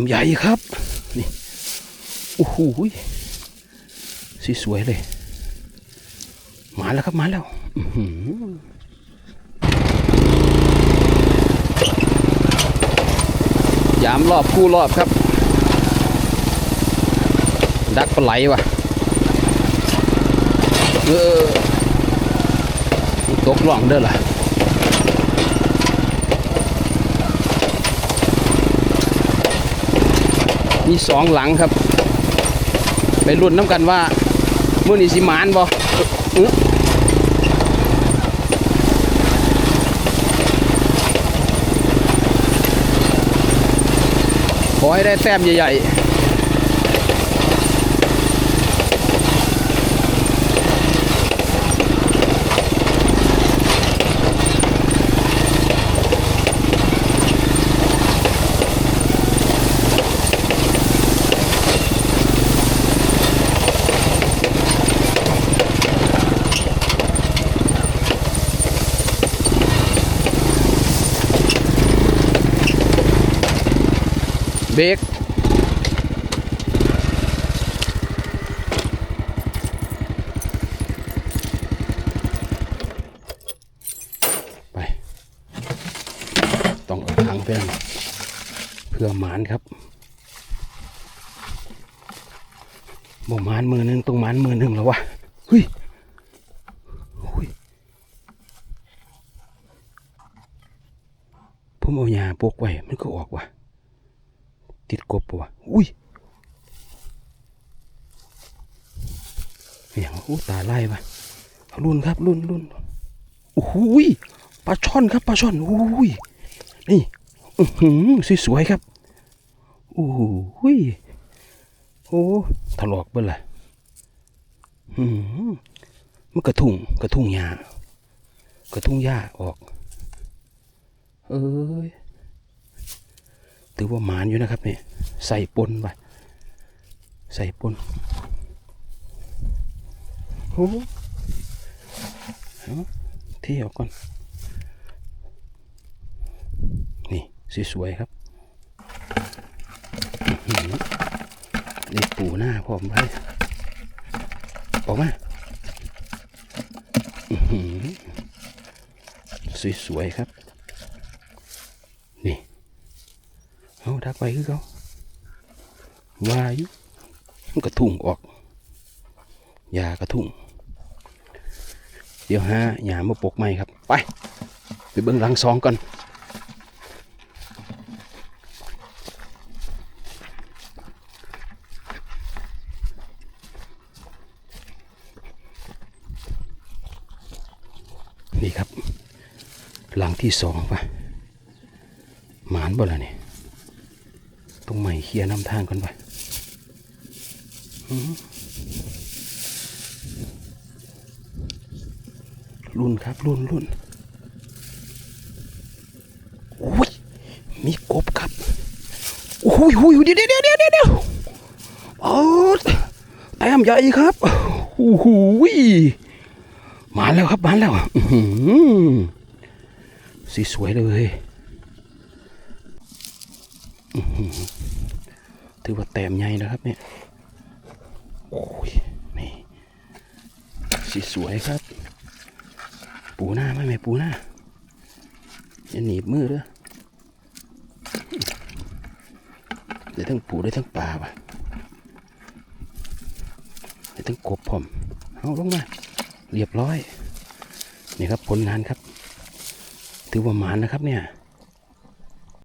มใหญ่ครับ นี่ โอ้โหสีสวยเลย มาแล้วครับ มาแล้วยามรอบคู่รอบครับ ดักปลาไหลวะเออตกล่องเด้อล่ะ มีสองหลังครับ ไปรุ่นน้ำกันว่ามื่อนี้สิมานบ่อื้อขอให้ได้แต้มใหญ่ๆ เบรกไปต้องเอาถังไปนั่นเพื่อหมานครับบ่หมานมือหนึงต้องหมานมือหนึงแล้ววะเฮ้ยผมเอายาปกไว้มันก็ออกว่ะ ติดกบปะวะอุ้ยอย่างอู้ตาไล่ปะเอารุ่นครับรุ่นรุ่นโอ้โหยปลาช่อนครับปลาช่อนโอ้ยนี่อื้อหือสวยๆครับโอ้โหยโอ้ถลอกเบิ่ล่ะอืมมันกระทุ่งกระทุ่งหญ้ากระทุ่งหญ้าออก เอ้ย ถือว่าหมานอยู่นะครับเนี่ยใส่ปนไปใส่ปนโอ้เที่ยวก่อน นี่สวยๆครับนี่ปูหน้าพร้อมไว้ออกมาสวยๆครับ นี่ เอาดักไปคือเขาวายุมันกระทุ่งออกยากระทุ่ง เดี๋ยวหาหยามาปกใหม่ครับ ไป ไปเบิ้งหลังซองก่อนนี่ครับ หลังที่สองปะหมานบ่ละเนี่ย ตรงใหม่เคลียร์น้ำทางก่อนไปรุ่นครับรุ่นรุ่นโอ้ยมีกบครับโอ้ยโอ้ยเดี๋ยวเดี๋ยวเดี๋ยวเดี๋ยวเดี๋ยวโอ้แต้มใหญ่ครับโอ้โหมาแล้วครับมาแล้วสีสวยเลย ถือว่าแต้มใหญ่นะครับเนี่ยโอ้ยนี่สีสวยครับ ปูหน้าไหมแม่ปูหน้าอย่าหนีบมือเด้อได้ทั้งปูได้ทั้งปลาว่ะได้ทั้งกบพร้อมเอาลงมาเรียบร้อยนี่ครับผลงานครับ ถือว่าหมานนะครับเนี่ย